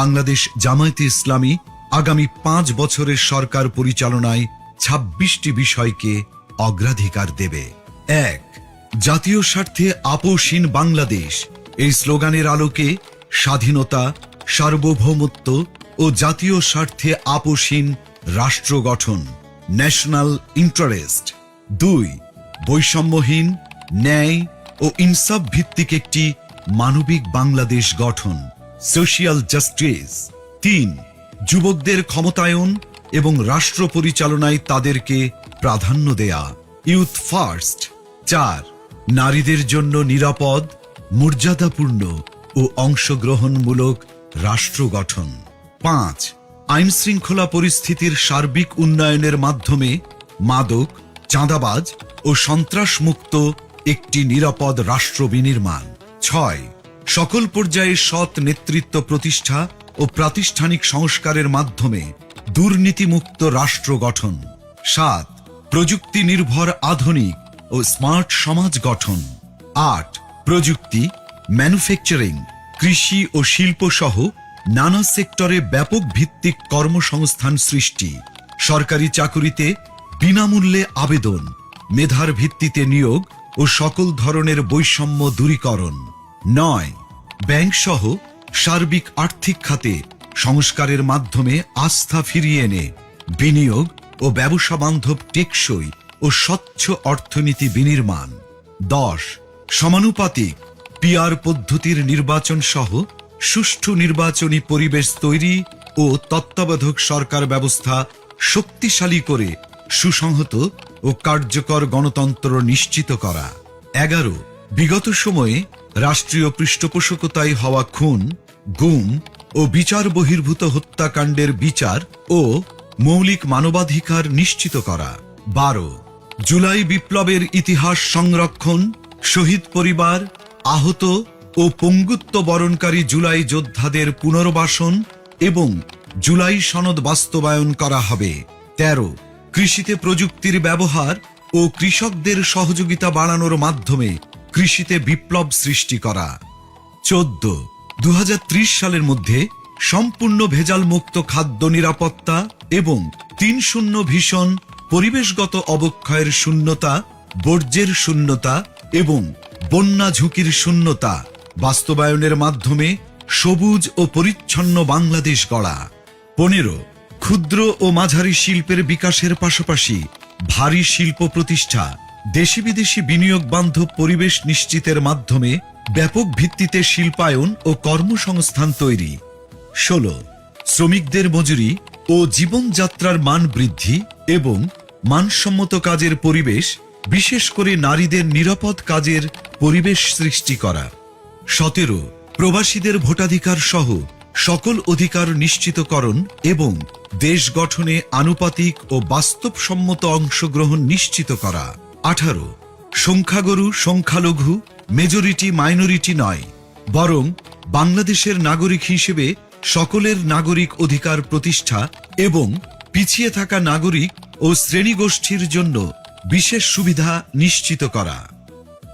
বাংলাদেশ জামায়াতে ইসলামী আগামী পাঁচ বছরের সরকার পরিচালনায় ছাব্বিশটি বিষয়কে অগ্রাধিকার দেবে। এক, জাতীয় স্বার্থে আপোষহীন বাংলাদেশ। এই স্লোগানের আলোকে স্বাধীনতা, সার্বভৌমত্ব ও জাতীয় স্বার্থে আপোষহীন রাষ্ট্র গঠন, ন্যাশনাল ইন্টারেস্ট। দুই, বৈষম্যহীন, ন্যায় ও ইনসাফ ভিত্তিক একটি মানবিক বাংলাদেশ গঠন। সোশিয়াল জাস্টিস তিন, যুবকদের ক্ষমতায়ন এবং রাষ্ট্র পরিচালনায় তাদেরকে প্রাধান্য দেয়া। ইউথ ফার্স্ট চার, নারীদের জন্য নিরাপদ, মর্যাদাপূর্ণ ও অংশগ্রহণমূলক রাষ্ট্র গঠন। পাঁচ আইন শৃঙ্খলা পরিস্থিতির সার্বিক উন্নয়নের মাধ্যমে মাদক, চাঁদাবাজ ও সন্ত্রাসমুক্ত একটি নিরাপদ রাষ্ট্র বিনির্মাণ। ছয় সকল পর্যায়ে সৎ নেতৃত্ব প্রতিষ্ঠা ও প্রাতিষ্ঠানিক সংস্কারের মাধ্যমে দুর্নীতিমুক্ত রাষ্ট্র গঠন। সাত প্রযুক্তি নির্ভর আধুনিক ও স্মার্ট সমাজ গঠন। আট, প্রযুক্তি, ম্যানুফ্যাকচারিং, কৃষি ও শিল্প সহ নানা সেক্টরে ব্যাপক ভিত্তিক কর্মসংস্থান সৃষ্টি। সরকারি চাকুরিতে বিনামূল্যে আবেদন, মেধার ভিত্তিতে নিয়োগ ও সকল ধরনের বৈষম্য দূরীকরণ। নয় ব্যাংক সহ সার্বিক আর্থিক খাতে সংস্কারের মাধ্যমে আস্থা ফিরিয়ে এনে বিনিয়োগ ও ব্যবসা বান্ধব টেকসই ও স্বচ্ছ অর্থনীতি বিনির্মাণ। দশ, সমানুপাতিক পিআর পদ্ধতির নির্বাচন সহ সুষ্ঠু নির্বাচনী পরিবেশ তৈরি ও তত্ত্বাবধায়ক সরকার ব্যবস্থা শক্তিশালী করে সুসংহত ও কার্যকর গণতন্ত্র নিশ্চিত করা। এগারো, বিগত সময়ে রাষ্ট্রীয় পৃষ্ঠপোষকতায় হওয়া খুন, গুম ও বিচার বহির্ভূত হত্যাকাণ্ডের বিচার ও মৌলিক মানবাধিকার নিশ্চিত করা। বারো, জুলাই বিপ্লবের ইতিহাস সংরক্ষণ, শহীদ পরিবার, আহত ও পঙ্গুত্ব বরণকারী জুলাই যোদ্ধাদের পুনর্বাসন এবং জুলাই সনদ বাস্তবায়ন করা হবে। তেরো, কৃষিতে প্রযুক্তির ব্যবহার ও কৃষকদের সহযোগিতা বাড়ানোর মাধ্যমে কৃষিতে বিপ্লব সৃষ্টি করা। চোদ্দ। দু সালের মধ্যে সম্পূর্ণ ভেজাল মুক্ত খাদ্য নিরাপত্তা এবং তিন শূন্য ভীষণ পরিবেশগত অবক্ষয়ের শূন্যতা, বর্জ্যের শূন্যতা এবং বন্যা ঝুঁকির শূন্যতা বাস্তবায়নের মাধ্যমে সবুজ ও পরিচ্ছন্ন বাংলাদেশ গড়া। পনেরো। ক্ষুদ্র ও মাঝারি শিল্পের বিকাশের পাশাপাশি ভারী শিল্প প্রতিষ্ঠা দেশি বিদেশি বিনিয়োগ বান্ধব পরিবেশ নিশ্চিতের মাধ্যমে ব্যাপক ভিত্তিতে শিল্পায়ন ও কর্মসংস্থান তৈরি। ষোলো, শ্রমিকদের মজুরি ও জীবনযাত্রার মান বৃদ্ধি এবং মানসম্মত কাজের পরিবেশ, বিশেষ করে নারীদের নিরাপদ কাজের পরিবেশ সৃষ্টি করা। সতেরো, প্রবাসীদের ভোটাধিকার সহ সকল অধিকার নিশ্চিতকরণ এবং দেশ গঠনে আনুপাতিক ও বাস্তবসম্মত অংশগ্রহণ নিশ্চিত করা। আঠারো। সংখ্যাগরু, সংখ্যালঘু মেজরিটি মাইনরিটি নয়। বরং বাংলাদেশের নাগরিক হিসেবে সকলের নাগরিক অধিকার প্রতিষ্ঠা এবং পিছিয়ে থাকা নাগরিক ও শ্রেণীগোষ্ঠীর জন্য বিশেষ সুবিধা নিশ্চিত করা।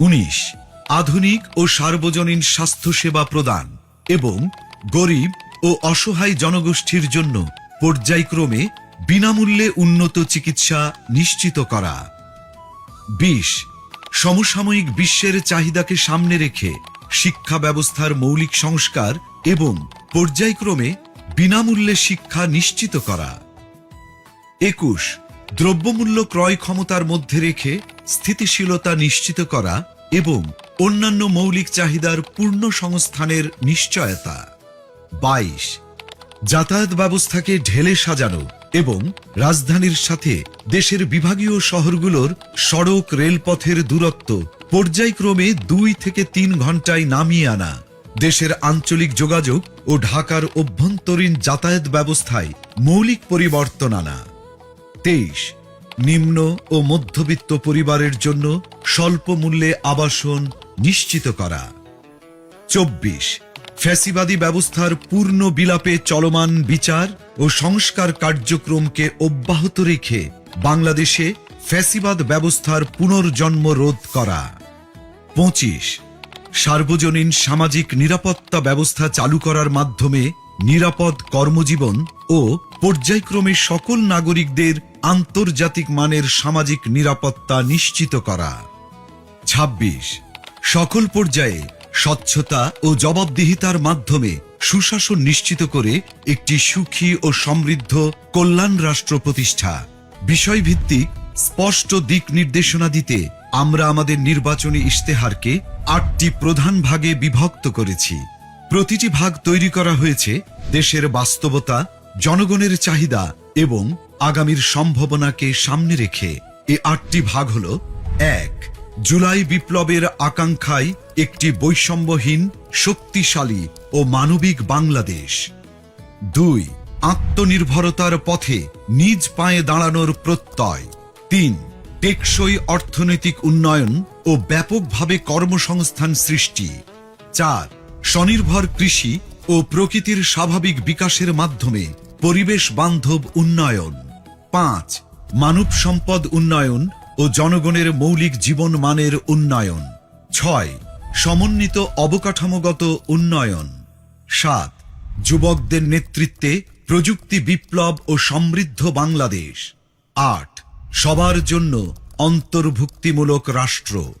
উনিশ। আধুনিক ও সার্বজনীন স্বাস্থ্যসেবা প্রদান এবং গরিব ও অসহায় জনগোষ্ঠীর জন্য পর্যায়ক্রমে বিনামূল্যে উন্নত চিকিৎসা নিশ্চিত করা। বিশ সমসাময়িক বিশ্বের চাহিদাকে সামনে রেখে শিক্ষা ব্যবস্থার মৌলিক সংস্কার এবং পর্যায়ক্রমে বিনামূল্যে শিক্ষা নিশ্চিত করা। একুশ, দ্রব্যমূল্য ক্রয় ক্ষমতার মধ্যে রেখে স্থিতিশীলতা নিশ্চিত করা এবং অন্যান্য মৌলিক চাহিদার পূর্ণ সংস্থানের নিশ্চয়তা। বাইশ, যাতায়াত ব্যবস্থাকে ঢেলে সাজানো এবং রাজধানীর সাথে দেশের বিভাগীয় শহরগুলোর সড়ক রেলপথের দূরত্ব পর্যায়ক্রমে দুই থেকে তিন ঘন্টায় নামিয়ে আনা। দেশের আঞ্চলিক যোগাযোগ ও ঢাকার অভ্যন্তরীণ যাতায়াত ব্যবস্থায় মৌলিক পরিবর্তন আনা। তেইশ, নিম্ন ও মধ্যবিত্ত পরিবারের জন্য স্বল্প মূল্যে আবাসন নিশ্চিত করা। চব্বিশ, ফ্যাসিবাদী ব্যবস্থার পূর্ণ বিলাপে চলমান বিচার ও সংস্কার কার্যক্রমকে অব্যাহত রেখে বাংলাদেশে ফ্যাসিবাদ ব্যবস্থার পুনর্জন্ম রোধ করা। পঁচিশ, সার্বজনীন সামাজিক নিরাপত্তা ব্যবস্থা চালু করার মাধ্যমে নিরাপদ কর্মজীবন ও পর্যায়ক্রমে সকল নাগরিকদের আন্তর্জাতিক মানের সামাজিক নিরাপত্তা নিশ্চিত করা। ২৬ সকল পর্যায়ে স্বচ্ছতা ও জবাবদিহিতার মাধ্যমে সুশাসন নিশ্চিত করে একটি সুখী ও সমৃদ্ধ কল্যাণ রাষ্ট্র প্রতিষ্ঠা। বিষয়ভিত্তিক, স্পষ্ট দিক নির্দেশনা দিতে আমরা আমাদের নির্বাচনী ইশতেহারকে আটটি প্রধান ভাগে বিভক্ত করেছি। প্রতিটি ভাগ তৈরি করা হয়েছে দেশের বাস্তবতা, জনগণের চাহিদা এবং আগামীর সম্ভাবনাকে সামনে রেখে। এ আটটি ভাগ হল এক। জুলাই বিপ্লবের আকাঙ্ক্ষায় একটি বৈষম্যহীন, শক্তিশালী ও মানবিক বাংলাদেশ। দুই, আত্মনির্ভরতার পথে নিজ পায়ে দাঁড়ানোর প্রত্যয়। তিন, টেকসই অর্থনৈতিক উন্নয়ন ও ব্যাপকভাবে কর্মসংস্থান সৃষ্টি। চার, স্বনির্ভর কৃষি ও প্রকৃতির স্বাভাবিক বিকাশের মাধ্যমে পরিবেশ বান্ধব উন্নয়ন। পাঁচ মানব সম্পদ উন্নয়ন ও জনগণের মৌলিক জীবন মানের উন্নয়ন। ছয়, সমন্বিত অবকাঠামোগত উন্নয়ন। সাত, যুবকদের নেতৃত্বে প্রযুক্তি বিপ্লব ও সমৃদ্ধ বাংলাদেশ। আট, সবার জন্য অন্তর্ভুক্তিমূলক রাষ্ট্র।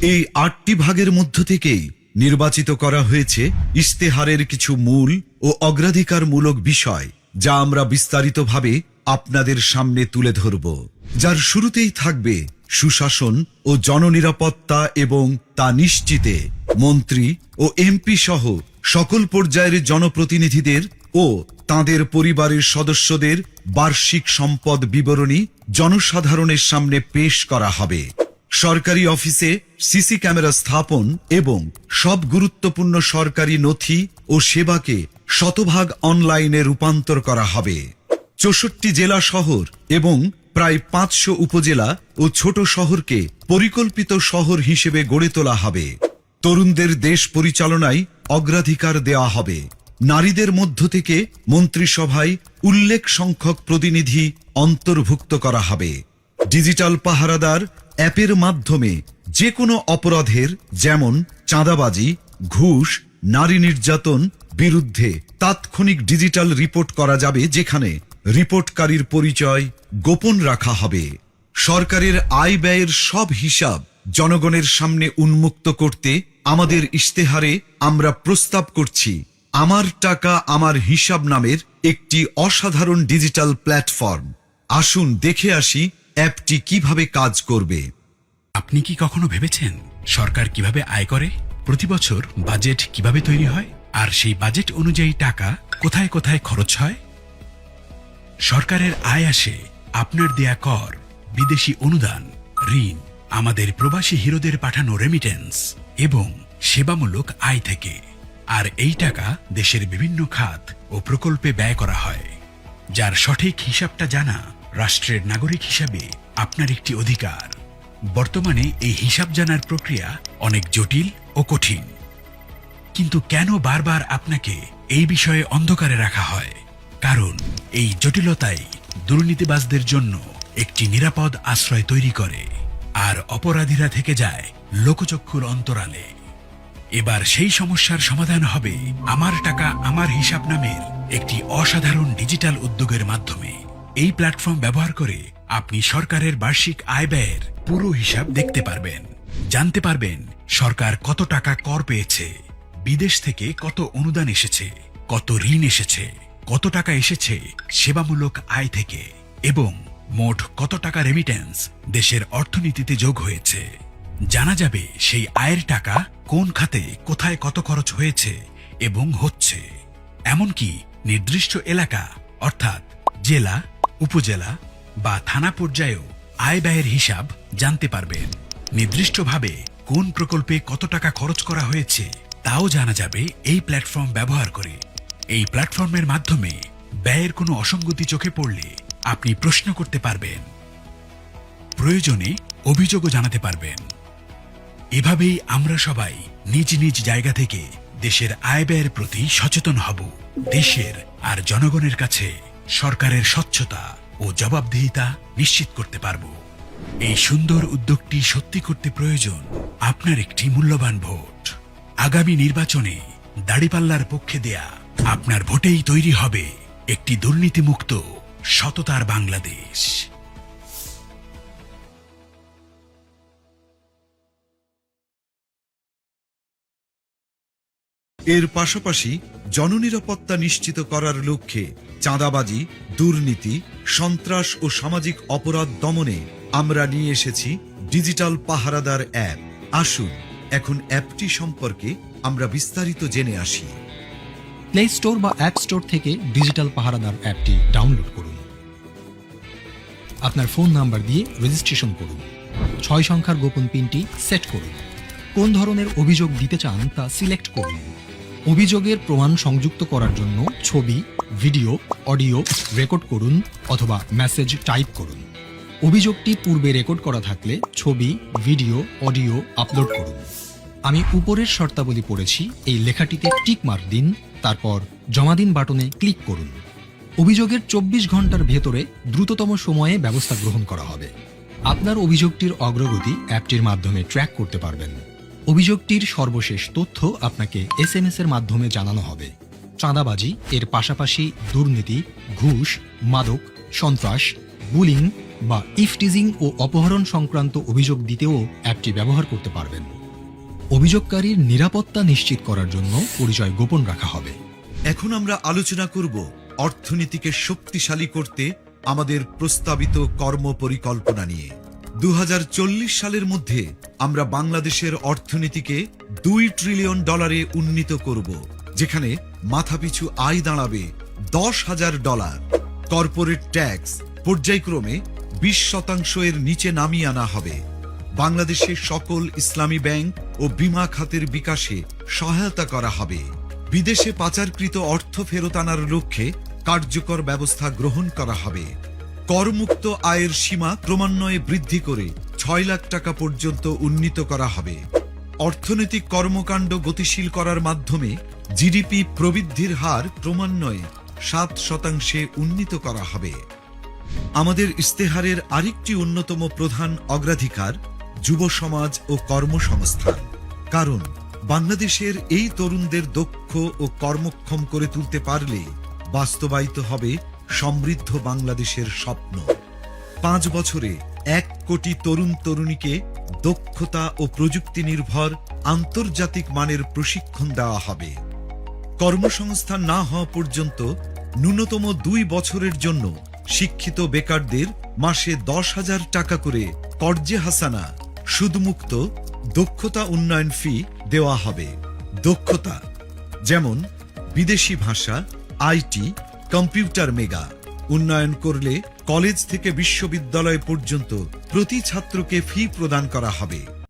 এই আটটি ভাগের মধ্য থেকেই নির্বাচিত করা হয়েছে ইশতেহারের কিছু মূল ও অগ্রাধিকারমূলক বিষয়, যা আমরা বিস্তারিতভাবে আপনাদের সামনে তুলে ধরব। যার শুরুতেই থাকবে সুশাসন ও জননিরাপত্তা এবং তা নিশ্চিতে মন্ত্রী ও এমপি সহ সকল পর্যায়ের জনপ্রতিনিধিদের ও তাদের পরিবারের সদস্যদের বার্ষিক সম্পদ বিবরণী জনসাধারণের সামনে পেশ করা হবে। সরকারি অফিসে সিসি ক্যামেরা স্থাপন এবং সব গুরুত্বপূর্ণ সরকারি নথি ও সেবাকে শতভাগ অনলাইনে রূপান্তর করা হবে। চৌষট্টি জেলা শহর এবং প্রায় পাঁচশো উপজেলা ও ছোট শহরকে পরিকল্পিত শহর হিসেবে গড়ে তোলা হবে। তরুণদের দেশ পরিচালনায় অগ্রাধিকার দেওয়া হবে। নারীদের মধ্য থেকে মন্ত্রিসভায় উল্লেখ সংখ্যক প্রতিনিধি অন্তর্ভুক্ত করা হবে। ডিজিটাল পাহারাদার অ্যাপের মাধ্যমে যে কোনো অপরাধের যেমন চাঁদাবাজি, ঘুষ, নারী নির্যাতন বিরুদ্ধে তাৎক্ষণিক ডিজিটাল রিপোর্ট করা যাবে যেখানে রিপোর্টকারীর পরিচয় গোপন রাখা হবে। সরকারের আয় ব্যয়ের সব হিসাব জনগণের সামনে উন্মুক্ত করতে আমাদের ইশতেহারে আমরা প্রস্তাব করছি, আমার টাকা আমার হিসাব নামের একটি অসাধারণ ডিজিটাল প্ল্যাটফর্ম। আসুন দেখে আসি অ্যাপটি কীভাবে কাজ করবে। আপনি কি কখনো ভেবেছেন সরকার কীভাবে আয় করে? প্রতি বছর বাজেট কীভাবে তৈরি হয়? আর সেই বাজেট অনুযায়ী টাকা কোথায় কোথায় খরচ হয়? সরকারের আয় আসে, আপনার দেয়া কর, বিদেশি অনুদান, ঋণ, আমাদের প্রবাসী হিরোদের পাঠানো রেমিটেন্স এবং সেবামূলক আয় থেকে। আর এই টাকা দেশের বিভিন্ন খাত ও প্রকল্পে ব্যয় করা হয়। যার সঠিক হিসাবটা জানা রাষ্ট্রের নাগরিক হিসাবে আপনার একটি অধিকার। বর্তমানে এই হিসাব জানার প্রক্রিয়া অনেক জটিল ও কঠিন। কিন্তু কেন বারবার আপনাকে এই বিষয়ে অন্ধকারে রাখা হয়? কারণ এই জটিলতাই দুর্নীতিবাজদের জন্য একটি নিরাপদ আশ্রয় তৈরি করে, আর অপরাধীরা থেকে যায় লোকচক্ষুর অন্তরালে। এবার সেই সমস্যার সমাধান হবে আমার টাকা আমার হিসাব নামের একটি অসাধারণ ডিজিটাল উদ্যোগের মাধ্যমে। এই প্ল্যাটফর্ম ব্যবহার করে আপনি সরকারের বার্ষিক আয় ব্যয়ের পুরো হিসাব দেখতে পারবেন। জানতে পারবেন সরকার কত টাকা কর পেয়েছে, বিদেশ থেকে কত অনুদান এসেছে, কত ঋণ এসেছে। কত টাকা এসেছে সেবামূলক আয় থেকে এবং মোট কত টাকা রেমিটেন্স দেশের অর্থনীতিতে যোগ হয়েছে? জানা যাবে সেই আয়ের টাকা কোন খাতে, কোথায় কত খরচ হয়েছে এবং হচ্ছে। এমনকি নির্দিষ্ট এলাকা, অর্থাৎ জেলা, উপজেলা বা থানা পর্যায়েও আয় ব্যয়ের হিসাব জানতে পারবেন। নির্দিষ্টভাবে কোন প্রকল্পে কত টাকা খরচ করা হয়েছে তাও জানা যাবে এই প্ল্যাটফর্ম ব্যবহার করে। এই প্ল্যাটফর্মের মাধ্যমে ব্যয়ের কোনো অসঙ্গতি চোখে পড়লে আপনি প্রশ্ন করতে পারবেন, প্রয়োজনে অভিযোগও জানাতে পারবেন। এভাবেই আমরা সবাই নিজ নিজ জায়গা থেকে দেশের আয় ব্যয়ের প্রতি সচেতন হব। দেশের আর জনগণের কাছে সরকারের স্বচ্ছতা ও জবাবদিহিতা নিশ্চিত করতে পারব। এই সুন্দর উদ্যোগটি সত্যি করতে প্রয়োজন আপনার একটি মূল্যবান ভোট। আগামী নির্বাচনে দাড়িপাল্লার পক্ষে দেয়া আপনার ভোটেই তৈরি হবে একটি দুর্নীতিমুক্ত, সততার বাংলাদেশ। এর পাশাপাশি জননিরাপত্তা নিশ্চিত করার লক্ষ্যে চাঁদাবাজি, দুর্নীতি, সন্ত্রাস ও সামাজিক অপরাধ দমনে আমরা নিয়ে এসেছি ডিজিটাল পাহারাদার অ্যাপ। আসুন, এখন অ্যাপটি সম্পর্কে আমরা বিস্তারিত জেনে আসি। প্লে স্টোর বা অ্যাপ স্টোর থেকে ডিজিটাল পাহারাদার অ্যাপটি ডাউনলোড করুন। আপনার ফোন নাম্বার দিয়ে রেজিস্ট্রেশন করুন। ছয় সংখ্যার গোপন পিনটি সেট করুন। কোন ধরনের অভিযোগ দিতে চান তা সিলেক্ট করুন। অভিযোগের প্রমাণ সংযুক্ত করার জন্য ছবি ভিডিও অডিও রেকর্ড করুন অথবা মেসেজ টাইপ করুন। অভিযোগটি পূর্বে রেকর্ড করা থাকলে ছবি ভিডিও অডিও আপলোড করুন। আমি উপরের শর্তাবলী পড়েছি এই লেখাটিতে টিক মার্ক দিন, তারপর জমা দিন বাটনে ক্লিক করুন। অভিযোগের চব্বিশ ঘণ্টার ভেতরে দ্রুততম সময়ে ব্যবস্থা গ্রহণ করা হবে। আপনার অভিযোগটির অগ্রগতি অ্যাপটির মাধ্যমে ট্র্যাক করতে পারবেন। অভিযোগটির সর্বশেষ তথ্য আপনাকে এস এম এর মাধ্যমে জানানো হবে। চাঁদাবাজি, এর পাশাপাশি দুর্নীতি, ঘুষ, মাদক, সন্ত্রাস, বুলিং বা ইফটিজিং ও অপহরণ সংক্রান্ত অভিযোগ দিতেও অ্যাপটি ব্যবহার করতে পারবেন। অভিযোগকারীর নিরাপত্তা নিশ্চিত করার জন্য পরিচয় গোপন রাখা হবে। এখন আমরা আলোচনা করব অর্থনীতিকে শক্তিশালী করতে আমাদের প্রস্তাবিত কর্ম পরিকল্পনা নিয়ে। দু হাজার চল্লিশ সালের মধ্যে আমরা বাংলাদেশের অর্থনীতিকে দুই ট্রিলিয়ন ডলারে উন্নীত করব, যেখানে মাথাপিছু আয় দাঁড়াবে দশ হাজার ডলার। কর্পোরেট ট্যাক্স পর্যায়ক্রমে বিশ শতাংশ এর নিচে নামিয়ে আনা হবে। বাংলাদেশের সকল ইসলামী ব্যাংক ও বিমা খাতের বিকাশে সহায়তা করা হবে। বিদেশে পাচারকৃত অর্থ ফেরত আনার লক্ষ্যে কার্যকর ব্যবস্থা গ্রহণ করা হবে। করমুক্ত আয়ের সীমা ক্রমান্বয়ে বৃদ্ধি করে ছয় লাখ টাকা পর্যন্ত উন্নীত করা হবে। অর্থনৈতিক কর্মকাণ্ড গতিশীল করার মাধ্যমে জিডিপি প্রবৃদ্ধির হার ক্রমান্বয়ে সাত শতাংশে উন্নীত করা হবে। আমাদের ইস্তেহারের আরেকটি অন্যতম প্রধান অগ্রাধিকার যুব সমাজ ও কর্মসংস্থান। কারণ, বাংলাদেশের এই তরুণদের দক্ষ ও কর্মক্ষম করে তুলতে পারলে বাস্তবায়িত হবে সমৃদ্ধ বাংলাদেশের স্বপ্ন। পাঁচ বছরে এক কোটি তরুণ তরুণীকে দক্ষতা ও প্রযুক্তি নির্ভর আন্তর্জাতিক মানের প্রশিক্ষণ দেওয়া হবে। কর্মসংস্থান না হওয়া পর্যন্ত ন্যূনতম দুই বছরের জন্য শিক্ষিত বেকারদের মাসে দশ হাজার টাকা করে কর্জে হাসানা সুদমুক্ত দক্ষতা উন্নয়ন ফি দেওয়া হবে। দক্ষতা, যেমন বিদেশি ভাষা আইটি কম্পিউটার মেগা, উন্নয়ন করলে কলেজ থেকে বিশ্ববিদ্যালয় পর্যন্ত প্রতি ছাত্রকে ফি প্রদান করা হবে।